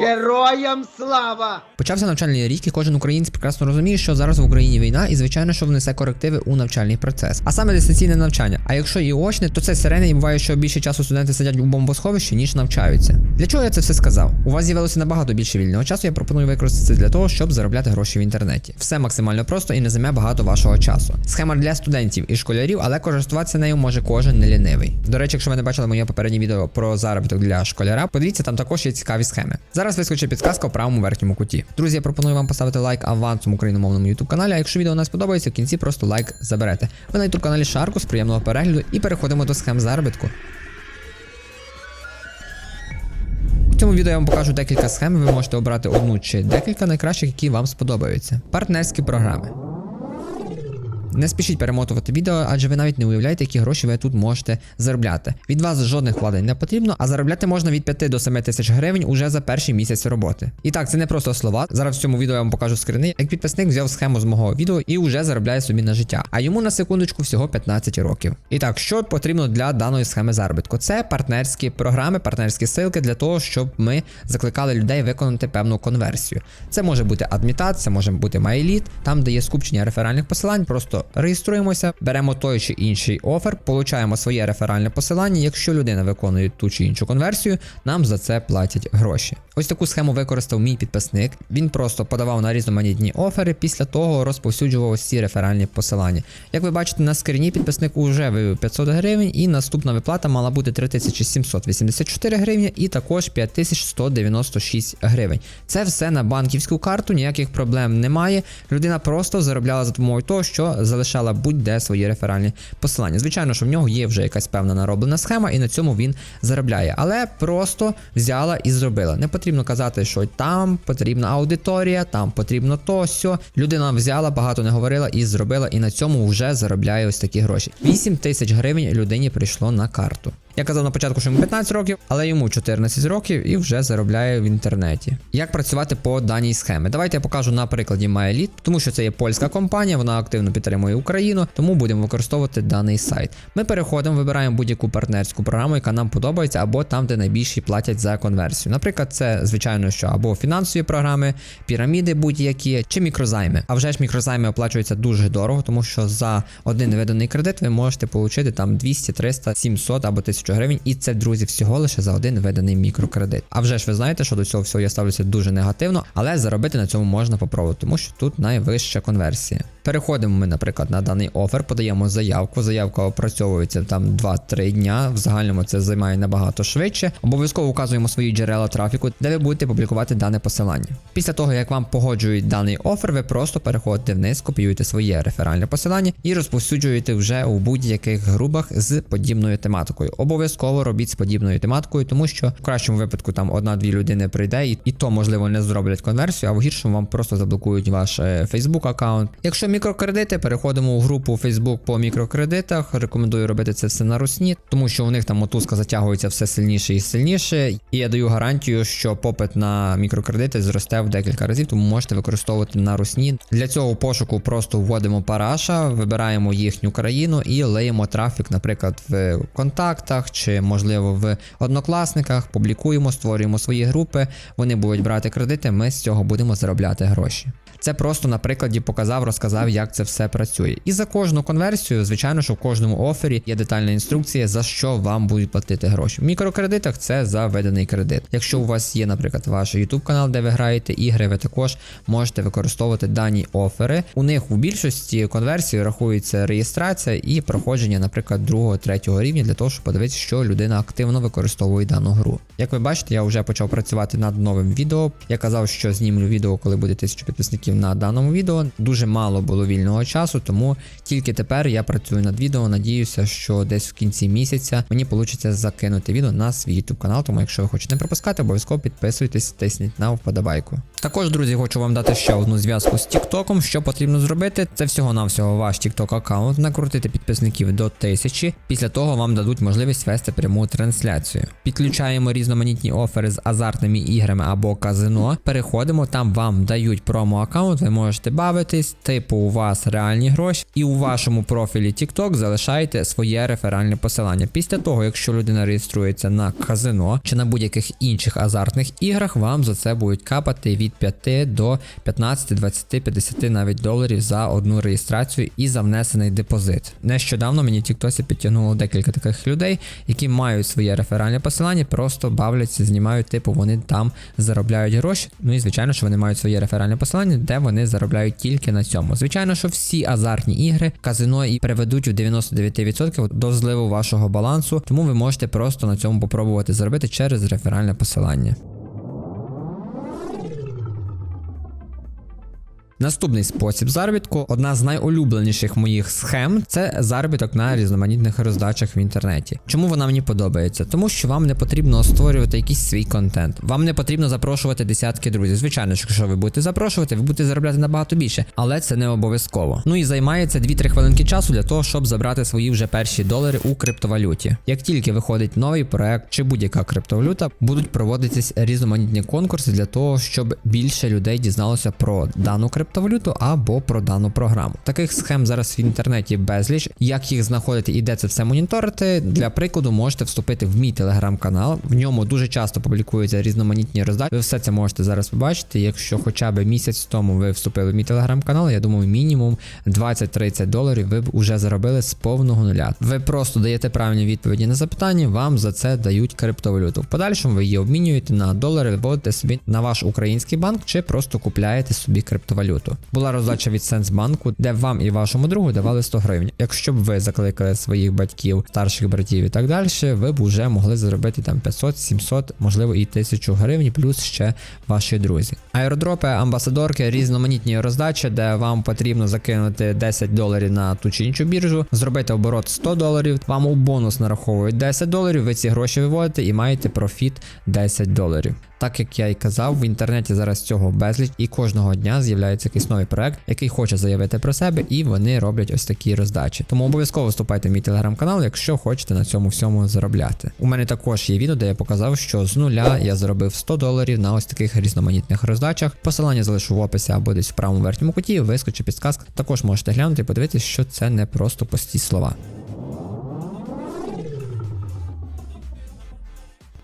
Героям слава! Почався навчальний рік, і кожен українець прекрасно розуміє, що зараз в Україні війна, і звичайно, що внесе корективи у навчальний процес. А саме дистанційне навчання. А якщо і очне, то це сирени, і буває, що більше часу студенти сидять у бомбосховищі, ніж навчаються. Для чого я це все сказав? У вас з'явилося набагато більше вільного часу. Я пропоную використати це для того, щоб заробляти гроші в інтернеті. Все максимально просто і не займе багато вашого часу. Схема для студентів і школярів, але користуватися нею може кожен не лінивий. До речі, якщо ви не бачили моє попереднє відео про заробіток для школяра, подивіться, там також є цікаві схеми. Зараз вискочить підсказка в правому верхньому куті. Друзі, я пропоную вам поставити лайк авансом україномовному YouTube каналі. А якщо відео не сподобається, в кінці просто лайк заберете. Ви на YouTube каналі Шарку з приємного перегляду і переходимо до схем заробітку. У цьому відео я вам покажу декілька схем. Ви можете обрати одну чи декілька найкращих, які вам сподобаються. Партнерські програми. Не спішіть перемотувати відео, адже ви навіть не уявляєте, які гроші ви тут можете заробляти. Від вас жодних вкладень не потрібно, а заробляти можна від 5 до 7 тисяч гривень уже за перший місяць роботи. І так, це не просто слова. Зараз в цьому відео я вам покажу скрини, як підписник взяв схему з мого відео і вже заробляє собі на життя. А йому на секундочку всього 15 років. І так, що потрібно для даної схеми заробітку? Це партнерські програми, партнерські силки для того, щоб ми закликали людей виконати певну конверсію. Це може бути адмітат, це може бути MyElite, там де є скупчення реферальних посилань, просто реєструємося, беремо той чи інший офер, получаємо своє реферальне посилання. Якщо людина виконує ту чи іншу конверсію, нам за це платять гроші. Ось таку схему використав мій підписник. Він просто подавав на різноманітні офери, після того розповсюджував ці реферальні посилання. Як ви бачите, на скрині підписник уже вивів 500 гривень, і наступна виплата мала бути 3784 гривні і також 5196 гривень. Це все на банківську карту, ніяких проблем немає. Людина просто заробляла за допомогою того, що залишала будь-де свої реферальні посилання. Звичайно, що в нього є вже якась певна нароблена схема, і на цьому він заробляє. Але просто взяла і зробила. Не потрібно казати, що там потрібна аудиторія, там потрібно то сьо. Людина взяла, багато не говорила і зробила, і на цьому вже заробляє ось такі гроші. 8 тисяч гривень людині прийшло на карту. Я казав на початку, що йому 15 років, але йому 14 років і вже заробляє в інтернеті. Як працювати по даній схемі? Давайте я покажу на прикладі MyElite, тому що це є польська компанія, вона активно підтримує Україну, тому будемо використовувати даний сайт. Ми переходимо, вибираємо будь-яку партнерську програму, яка нам подобається, або там, де найбільші платять за конверсію. Наприклад, це звичайно, що або фінансові програми, піраміди будь-які, чи мікрозайми. А вже ж мікрозайми оплачуються дуже дорого, тому що за один виданий кредит ви можете отримати там 200, 300, 700 або 1000 гривень, і це, друзі, всього лише за один виданий мікрокредит. А вже ж ви знаєте, що до цього всього я ставлюся дуже негативно, але заробити на цьому можна попробувати, тому що тут найвища конверсія. Переходимо ми, наприклад, на даний офер, подаємо заявку. Заявка опрацьовується там 2-3 дня. В загальному це займає набагато швидше. Обов'язково указуємо свої джерела трафіку, де ви будете публікувати дане посилання. Після того, як вам погоджують даний офер, ви просто переходите вниз, копіюєте своє реферальне посилання і розповсюджуєте вже у будь-яких групах з подібною тематикою. Обов'язково робіть з подібною тематикою, тому що в кращому випадку там одна-дві людини прийде, і, і то можливо не зроблять конверсію, а в гіршому вам просто заблокують ваш е, Facebook аккаунт. Якщо мікрокредити, переходимо у групу Facebook по мікрокредитах. Рекомендую робити це все на русні, тому що у них там мотузка затягується все сильніше і сильніше. І я даю гарантію, що попит на мікрокредити зросте в декілька разів, тому можете використовувати на русні. Для цього пошуку просто вводимо параша, вибираємо їхню країну і леємо трафік, наприклад, в контактах чи, можливо, в однокласниках. Публікуємо, створюємо свої групи. Вони будуть брати кредити. Ми з цього будемо заробляти гроші. Це просто на прикладі показав, розказав, як це все працює. І за кожну конверсію, звичайно, що в кожному офері є детальна інструкція, за що вам будуть платити гроші. В мікрокредитах це за виданий кредит. Якщо у вас є, наприклад, ваш YouTube канал, де ви граєте ігри, ви також можете використовувати дані офери. У них у більшості конверсії рахується реєстрація і проходження, наприклад, другого, третього рівня для того, щоб подивитися, що людина активно використовує дану гру. Як ви бачите, я вже почав працювати над новим відео. Я казав, що знімлю відео, коли буде 1000 підписників на даному відео. Дуже мало було вільного часу, тому тільки тепер я працюю над відео. Надіюся, що десь в кінці місяця мені вийде закинути відео на свій YouTube канал. Тому, якщо ви хочете не пропускати, обов'язково підписуйтесь, тисніть на вподобайку. Також, друзі, хочу вам дати ще одну зв'язку з TikTok. Що потрібно зробити? Це всього-навсього ваш TikTok аккаунт, накрутити підписників до 1000. Після того вам дадуть можливість вести пряму трансляцію. Підключаємо різноманітні офери з азартними іграми або казино. Переходимо, там вам дають промо-аккаунт, ви можете бавитись, типу у вас реальні гроші, і у вашому профілі TikTok залишаєте своє реферальне посилання. Після того, якщо людина реєструється на казино чи на будь-яких інших азартних іграх, вам за це будуть капати від 5 до 15, 20, 50 навіть доларів за одну реєстрацію і за внесений депозит. Нещодавно мені TikTok підтягнуло декілька таких людей, які мають своє реферальне посилання, просто бавляться, знімають, типу, вони там заробляють гроші. Ну і звичайно, що вони мають своє реферальне посилання, де вони заробляють тільки на цьому. Звичайно, що всі азартні ігри казино і приведуть у 99% до зливу вашого балансу, тому ви можете просто на цьому попробувати заробити через реферальне посилання. Наступний спосіб заробітку, одна з найулюбленіших моїх схем, це заробіток на різноманітних роздачах в інтернеті. Чому вона мені подобається? Тому що вам не потрібно створювати якийсь свій контент. Вам не потрібно запрошувати десятки друзів. Звичайно, якщо ви будете запрошувати, ви будете заробляти набагато більше, але це не обов'язково. Ну і займається 2-3 хвилинки часу для того, щоб забрати свої вже перші долари у криптовалюті. Як тільки виходить новий проект чи будь-яка криптовалюта, будуть проводитись різноманітні конкурси для того, щоб більше людей дізналося про дану криптовалюту або про дану програму. Таких схем зараз в інтернеті безліч. Як їх знаходити і де це все моніторити? Для прикладу, можете вступити в мій телеграм-канал. В ньому дуже часто публікуються різноманітні роздачі. Ви все це можете зараз побачити. Якщо хоча б місяць тому ви вступили в мій телеграм-канал, я думаю, мінімум 20-30 доларів ви б уже заробили з повного нуля. Ви просто даєте правильні відповіді на запитання, вам за це дають криптовалюту. В подальшому ви її обмінюєте на долари, виводите собі на ваш український банк чи просто купляєте собі криптовалюту. Була роздача від Сенсбанку, де вам і вашому другу давали 100 гривень. Якщо б ви закликали своїх батьків, старших братів і так далі, ви б вже могли заробити там 500, 700, можливо і 1000 гривень, плюс ще ваші друзі. Аеродропи, амбасадорки, різноманітні роздачі, де вам потрібно закинути 10 доларів на ту чи іншу біржу, зробити оборот 100 доларів. Вам у бонус нараховують 10 доларів. Ви ці гроші виводите і маєте профіт 10 доларів. Так як я і казав, в інтернеті зараз цього безліч, і кожного дня з'являється якийсь новий проект, який хоче заявити про себе, і вони роблять ось такі роздачі. Тому обов'язково вступайте в мій телеграм-канал, якщо хочете на цьому всьому заробляти. У мене також є відео, де я показав, що з нуля я заробив 100 доларів на ось таких різноманітних роздачах. Посилання залишу в описі або десь в правому верхньому куті, вискочить підсказка. Також можете глянути і подивитися, що це не просто пусті слова.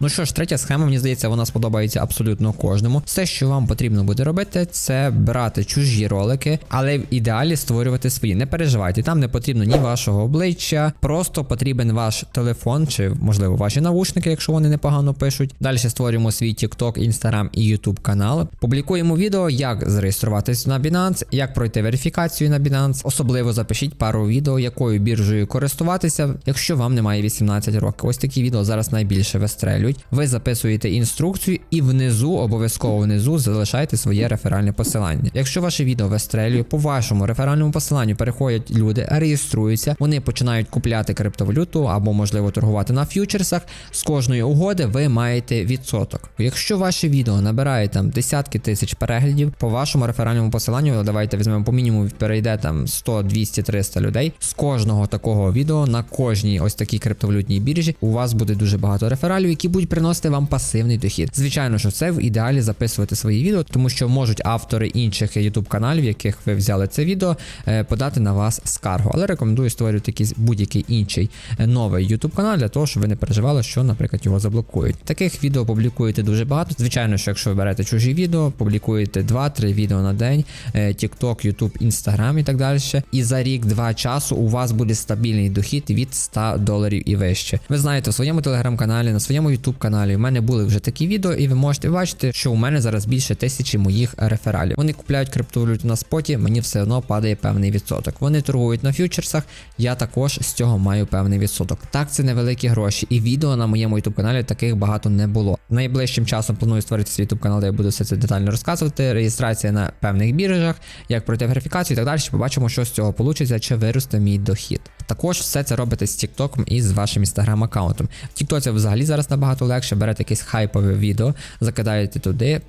Ну що ж, третя схема, мені здається, вона сподобається абсолютно кожному. Все, що вам потрібно буде робити, це брати чужі ролики, але в ідеалі створювати свої. Не переживайте, там не потрібно ні вашого обличчя, просто потрібен ваш телефон, чи можливо ваші навушники, якщо вони непогано пишуть. Далі створюємо свій TikTok, Instagram і YouTube канал. Публікуємо відео, як зареєструватись на Binance, як пройти верифікацію на Binance. Особливо запишіть пару відео, якою біржею користуватися, якщо вам немає 18 років. Ось такі відео зараз найбільше вистрелюють. Ви записуєте інструкцію і внизу, обов'язково внизу, залишайте своє реферальне посилання. Якщо ваше відео вистрелює, по вашому реферальному посиланню переходять люди, реєструються, вони починають купляти криптовалюту або, можливо, торгувати на ф'ючерсах. З кожної угоди ви маєте відсоток. Якщо ваше відео набирає там десятки тисяч переглядів, по вашому реферальному посиланню, давайте візьмемо по мінімуму, перейде там 100, 200, 300 людей. З кожного такого відео на кожній ось такій криптовалютній біржі у вас буде дуже багато рефералів, які будуть приносити вам пасивний дохід. Звичайно, що це в ідеалі записувати свої відео, тому що можуть автори інших YouTube каналів, яких ви взяли це відео, е, подати на вас скаргу. Але рекомендую створювати якийсь будь-який інший е, новий YouTube канал для того, щоб ви не переживали, що, наприклад, його заблокують. Таких відео публікуєте дуже багато. Звичайно, що якщо ви берете чужі відео, публікуєте 2-3 відео на день, е, TikTok, YouTube, Instagram і так далі. І за рік-два часу у вас буде стабільний дохід від 100 доларів і вище. Ви знаєте, в своєму телеграм-каналі, на своєму YouTube каналі. У мене були вже такі відео, і ви можете бачити, що у мене зараз більше тисячі моїх рефералів. Вони купляють криптовалюту на споті, мені все одно падає певний відсоток. Вони торгують на фьючерсах, я також з цього маю певний відсоток. Так, це невеликі гроші, і відео на моєму YouTube каналі таких багато не було. Найближчим часом планую створити свій YouTube канал, де я буду все це детально розказувати. Реєстрація на певних біржах, як пройти верифікацію і так далі. Побачимо, що з цього вийде, чи виросте мій дохід. Також все це робите з TikTok і з вашим інстаграм аккаунтом. В TikTok взагалі зараз набагато легше берете якесь хайпове відео, закидаєте туди.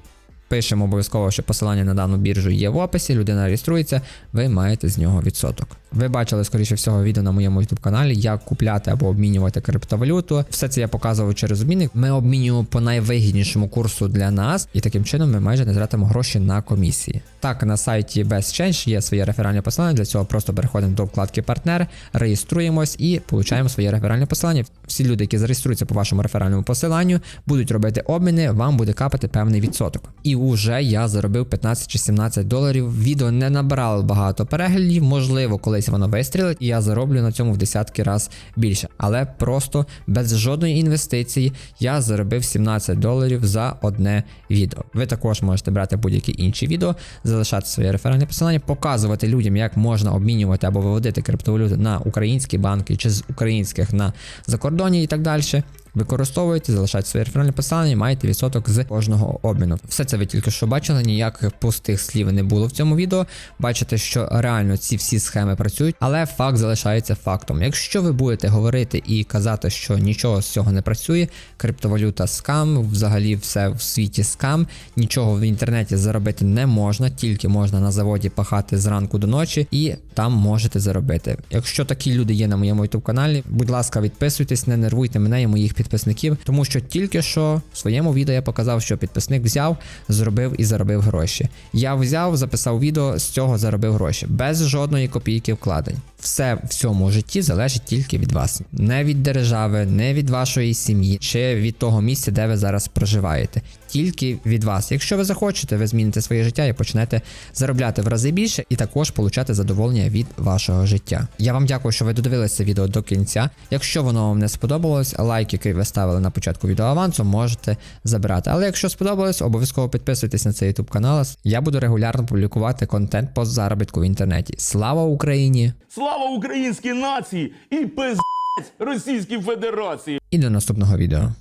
Пишемо обов'язково, що посилання на дану біржу є в описі. Людина реєструється, ви маєте з нього відсоток. Ви бачили, скоріше всього, відео на моєму youtube каналі, як купляти або обмінювати криптовалюту. Все це я показував через обмінник. Ми обмінюємо по найвигіднішому курсу для нас, і таким чином ми майже не тратимо гроші на комісії. Так, на сайті BestChange є своє реферальне посилання. Для цього просто переходимо до вкладки партнер, реєструємось і получаємо своє реферальне посилання. Всі люди, які зареєструються по вашому реферальному посиланню, будуть робити обміни, вам буде капати певний відсоток. І вже я заробив 15 чи 17 доларів. Відео не набрало багато переглядів, можливо, колись воно вистрілить, і я зароблю на цьому в десятки раз більше. Але просто без жодної інвестиції я заробив 17 доларів за одне відео. Ви також можете брати будь-які інші відео, залишати своє реферальне посилання, показувати людям, як можна обмінювати або виводити криптовалюту на українські банки чи з українських на закордонні і так далі. Використовуєте, залишайте своє реферальне посилання, маєте відсоток з кожного обміну. Все це ви тільки що бачили, ніяких пустих слів не було в цьому відео. Бачите, що реально ці всі схеми працюють, але факт залишається фактом. Якщо ви будете говорити і казати, що нічого з цього не працює, криптовалюта скам, взагалі все в світі скам, нічого в інтернеті заробити не можна, тільки можна на заводі пахати зранку до ночі, і там можете заробити. Якщо такі люди є на моєму youtube каналі, будь ласка, відписуйтесь, не нервуйте мене і моїх підписників, тому що тільки що в своєму відео я показав, що підписник взяв, зробив і заробив гроші. Я взяв, записав відео, з цього заробив гроші, без жодної копійки вкладень. Все в цьому житті залежить тільки від вас, не від держави, не від вашої сім'ї, чи від того місця, де ви зараз проживаєте. Тільки від вас. Якщо ви захочете, ви зміните своє життя і почнете заробляти в рази більше і також получати задоволення від вашого життя. Я вам дякую, що ви додивилися відео до кінця. Якщо воно вам не сподобалось, лайк, який ви ставили на початку відео авансу, можете забирати. Але якщо сподобалось, обов'язково підписуйтесь на цей YouTube канал. Я буду регулярно публікувати контент по заробітку в інтернеті. Слава Україні! Слава українській нації і пиздець Російській Федерації! І до наступного відео.